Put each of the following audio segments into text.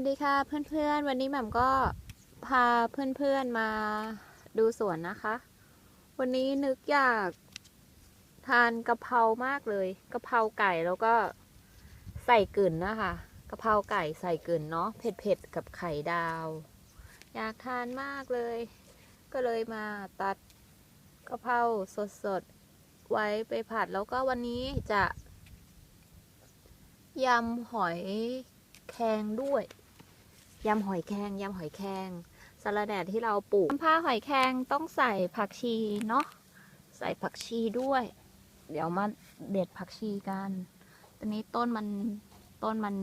วัสดีค่ะเพื่อนๆ วันนี้แหม่มก็พาเพื่อนๆมาดูสวนนะคะ วันนี้นึกอยากทานกะเพรามากเลยกะเพราไก่แล้วก็ใส่กึ่นนะคะกะเพราไก่ใส่กึ่นเนาะเผ็ดๆกับไข่ดาว อยากทานมากเลย ก็เลยมาตัดกะเพราสดๆไว้ไปผัดแล้วก็วันนี้จะยำหอยแครงด้วย ยำหอยแครงยำหอยแครงสลัดแดดที่เราปลูกผ้าหอยแครงต้องใส่ผักชีเนาะใส่ผักชีด้วย เดี๋ยวมาเด็ดผักชีกันตอนนี้ต้นมันต้นมัน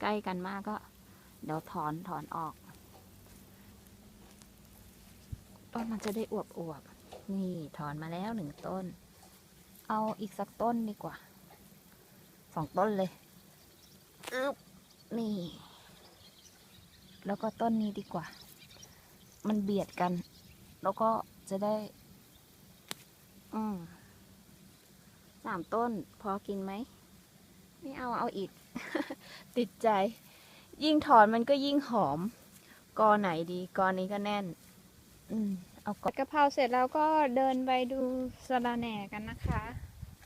ใกล้กันมากก็ เดี๋ยวถอนถอนออกต้นมันจะได้อวบอวบนี่ถอนมาแล้วหนึ่งต้น เอาอีกสักต้นดีกว่าสองต้นเลยอึ๊บนี่ แล้วก็ต้นนี้ดีกว่า มันเบียดกัน แล้วก็จะได้ อืมสามต้นพอกินไหม ไม่เอาเอาอีก ติดใจ ยิ่งถอนมันก็ยิ่งหอม กอไหนดี กอนี้ก็แน่น อืมเอากอกะเพราเสร็จแล้วก็เดินไปดูสะระแหน่กันนะคะ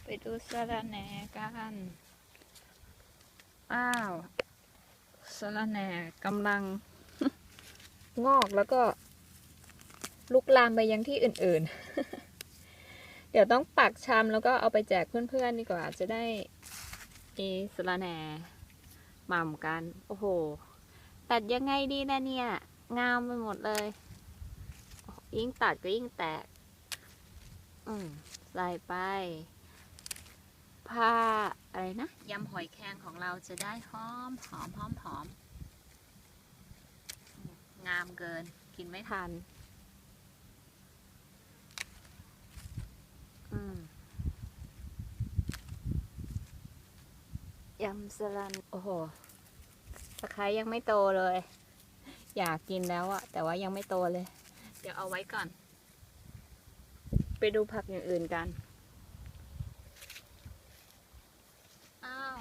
ไปดูสะระแหน่กันอ้าวสะระแหน่กำลัง งอกแล้วก็ ลุกลามไปยังที่อื่นๆ เดี๋ยวต้องปักชำแล้วก็เอาไปแจกเพื่อนๆดีกว่าจะได้มีสะระแหน่หม่ำกัน โอ้โห ตัดยังไงดีนะเนี่ย งามไปหมดเลย ยิ่งตัดก็ยิ่งแตก อืมใส่ไป ผ้าอะไรนะ ยำหอยแครงของเราจะได้หอมหอมหอมหอมามเกิน กินไม่ทัน อืมยำสลัน โอ้โหตะไคร้ยังไม่โตเลย อยากกินแล้วอะแต่ว่ายังไม่โตเลย เดี๋ยวเอาไว้ก่อน ไปดูผักอย่างอื่นกัน อ้าว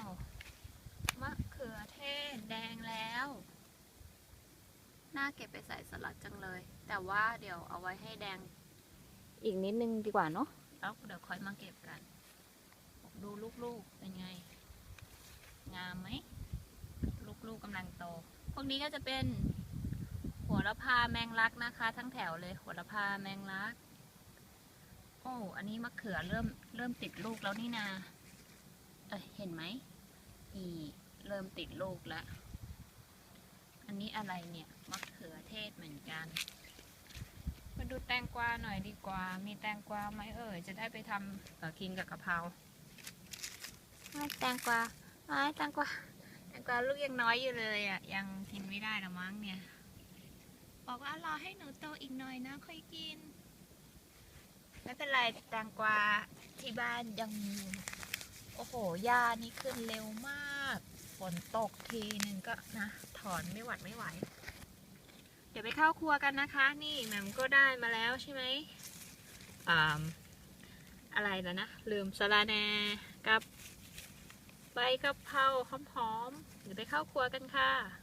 มะเขือเทศแดงแล้ว น่าเก็บไปใส่สลัดจังเลย แต่ว่าเดี๋ยวเอาไว้ให้แดงอีกนิดนึงดีกว่าเนาะแล้วเดี๋ยวค่อยมาเก็บกัน ดูลูกๆเป็นไง งามไหม ลูกๆกำลังโต พวกนี้ก็จะเป็นโหัวละพาแมงลักนะคะ ทั้งแถวเลยโหัวละพาแมงลัก โอ้อันนี้มะเขือเริ่มเริ่มติดลูกแล้วนี่นา เอ้ยเห็นไหมนี่เริ่มติดลูกแล้ว อันนี้อะไรเนี่ยมะเขือเทศเหมือนกัน มาดูแตงกวาหน่อยดีกว่า มีแตงกวาไหมเอ่ยจะได้ไปทำเอ่อกินกับกะเพราไม่แตงกวาไม่แตงกวาแตงกวาลูกยังน้อยอยู่เลยอะยังกินไม่ได้หรอมั้งเนี่ย บอกว่ารอให้หนูโตอีกหน่อยนะค่อยกินไม่เป็นไรแตงกวาที่บ้านยังมีอยู่โอ้โหหญ้านี่ขึ้นเร็วมากฝ นตกทีหนึ่งก็นะ ถอนไม่หวัดไม่ไหว เดี๋ยวไปเข้าครัวกันนะคะ นี่แหม่มก็ได้มาแล้วใช่ไหมอ่าอะไรแล้วนะ ลืมสลาแนกับใบกะเพราหอมๆเดี๋ยวไปเข้าครัวกันค่ะ